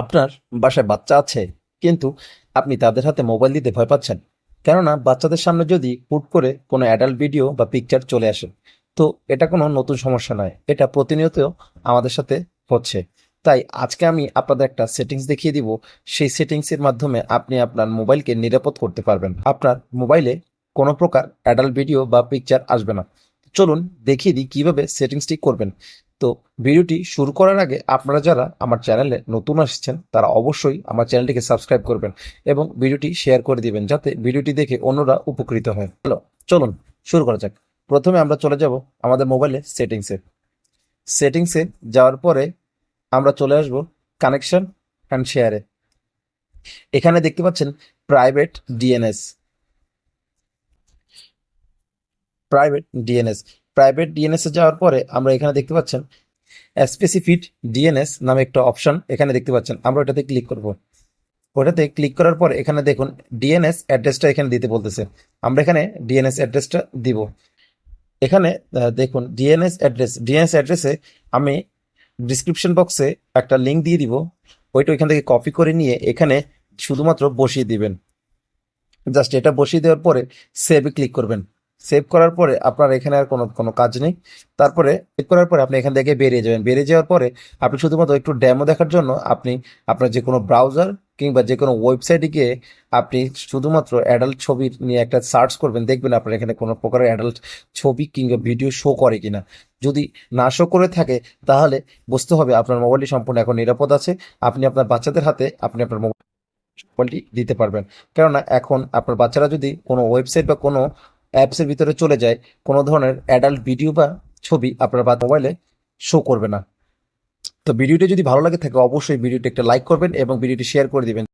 আপনার বাসায় বাচ্চা আছে, কিন্তু আপনি তাদের হাতে মোবাইল দিতে ভয় পাচ্ছেন। কেননা বাচ্চাদের সামনে যদি হুট করে কোনো অ্যাডাল্ট ভিডিও বা পিকচার চলে আসে, তো এটা কোনো নতুন সমস্যা নয়। এটা প্রতিনিয়ত আমাদের সাথে হচ্ছে। তাই আজকে আমি আপনাদের একটা সেটিংস দেখিয়ে দিব। সেই সেটিংসের মাধ্যমে আপনি আপনার মোবাইলকে নিরাপদ করতে পারবেন। আপনার মোবাইলে কোনো প্রকার অ্যাডাল্ট ভিডিও বা পিকচার আসবে না। চলুন দেখিয়ে দিই কীভাবে সেটিংসটি করবেন। তো ভিডিওটি শুরু করার আগে আপনারা যারা আমার চ্যানেলে নতুন আসছেন, তারা অবশ্যই আমার চ্যানেলটিকে সাবস্ক্রাইব করবেন এবং ভিডিওটি শেয়ার করে দিবেন যাতে ভিডিওটি দেখে অন্যরা উপকৃত হয়। হ্যালো, চলুন শুরু করা যাক। প্রথমে আমরা চলে যাব আমাদের মোবাইলে সেটিংসে। সেটিংসে যাওয়ার পরে আমরা চলে আসব কানেকশন অ্যান্ড শেয়ারে। এখানে দেখতে পাচ্ছেন private DNS. Private DNS. Private DNS যাওয়ার পরে আমরা এখানে দেখতে পাচ্ছেন স্পেসিফিক ডিএনএস নামে একটা অপশন এখানে দেখতে পাচ্ছেন। আমরা ওটাতে ক্লিক করব। ওটাতে ক্লিক করার পর এখানে দেখুন ডিএনএস অ্যাড্রেসটা এখানে দিতে বলতেছে। আমরা এখানে ডিএনএস অ্যাড্রেসটা দিব। এখানে দেখুন ডিএনএস অ্যাড্রেস ডিএনএস অ্যাড্রেসে আমি ডিসক্রিপশন বক্সে একটা লিঙ্ক দিয়ে দিব। ওইটা ওইখান থেকে কপি করে নিয়ে এখানে শুধুমাত্র বসিয়ে দিবেন। জাস্ট এটা বসিয়ে দেওয়ার পরে সেভে ক্লিক করবেন। সেভ করার পরে আপনার এখানে আর কোনো কোনো কাজ নেই। তারপরে সেভ করার পরে আপনি এখান থেকে বেরিয়ে যাবেন। বেরিয়ে যাওয়ার পরে আপনি শুধুমাত্র একটু ডেমো দেখার জন্য আপনি আপনার যে কোনো ব্রাউজার কিংবা যে কোনো ওয়েবসাইটে গিয়ে আপনি শুধুমাত্র অ্যাডাল্ট ছবি নিয়ে একটা সার্চ করবেন। দেখবেন আপনার এখানে কোনো প্রকারের অ্যাডাল্ট ছবি কিংবা ভিডিও শো করে কিনা। যদি না শো করে থাকে, তাহলে বুঝতে হবে আপনার মোবাইলটি সম্পূর্ণ এখন নিরাপদ আছে। আপনি আপনার বাচ্চাদের হাতে আপনি আপনার মোবাইলটি দিতে পারবেন। কেননা এখন আপনার বাচ্চারা যদি কোনো ওয়েবসাইট বা কোনো অ্যাপসের ভিতরে চলে যায়, কোনো ধরনের অ্যাডাল্ট ভিডিও বা ছবি আপনার বা মোবাইলে শো করবে না। তো ভিডিওটি যদি ভালো লাগে থাকে, অবশ্যই ভিডিওটি একটা লাইক করবেন এবং ভিডিওটি শেয়ার করে দিবেন।